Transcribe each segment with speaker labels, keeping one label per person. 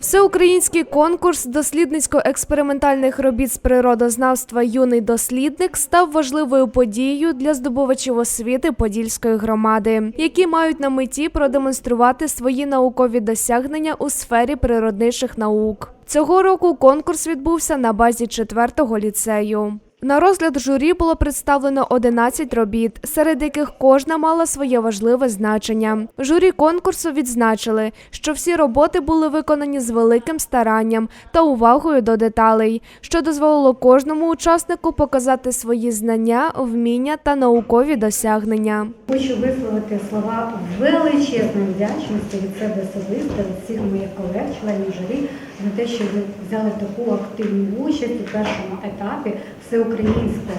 Speaker 1: Всеукраїнський конкурс дослідницько-експериментальних робіт з природознавства Юний дослідник став важливою подією для здобувачів освіти Подільської громади, які мають на меті продемонструвати свої наукові досягнення у сфері природничих наук. Цього року конкурс відбувся на базі 4-го ліцею. На розгляд журі було представлено 11 робіт, серед яких кожна мала своє важливе значення. Журі конкурсу відзначили, що всі роботи були виконані з великим старанням та увагою до деталей, що дозволило кожному учаснику показати свої знання, вміння та наукові досягнення.
Speaker 2: Хочу висловити слова величезної вдячності від себе особисто, від всіх моїх колег, членів журі, за те, що ви взяли таку активну участь у першому етапі всеукраїнського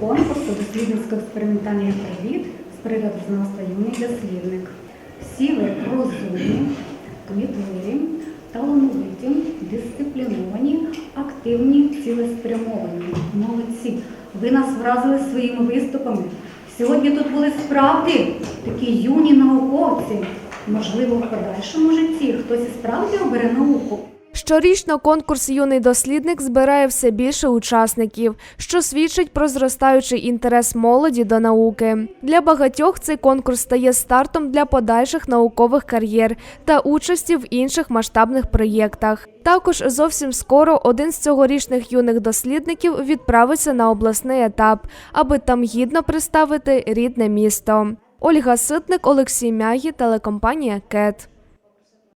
Speaker 2: конкурсу дослідницько-експериментальних робіт з природознавства юний дослідник. Всі ви розумні, кмітливі, талановиті, дисципліновані, активні, цілеспрямовані. Молодці! Ви нас вразили своїми виступами. Сьогодні тут були справді такі юні науковці. Можливо, в подальшому житті хтось і справді обере науку.
Speaker 1: Щорічно конкурс Юний дослідник збирає все більше учасників, що свідчить про зростаючий інтерес молоді до науки. Для багатьох цей конкурс стає стартом для подальших наукових кар'єр та участі в інших масштабних проєктах. Також зовсім скоро один з цьогорічних юних дослідників відправиться на обласний етап, аби там гідно представити рідне місто. Ольга Ситник, Олексій Мягі, телекомпанія КЕТ.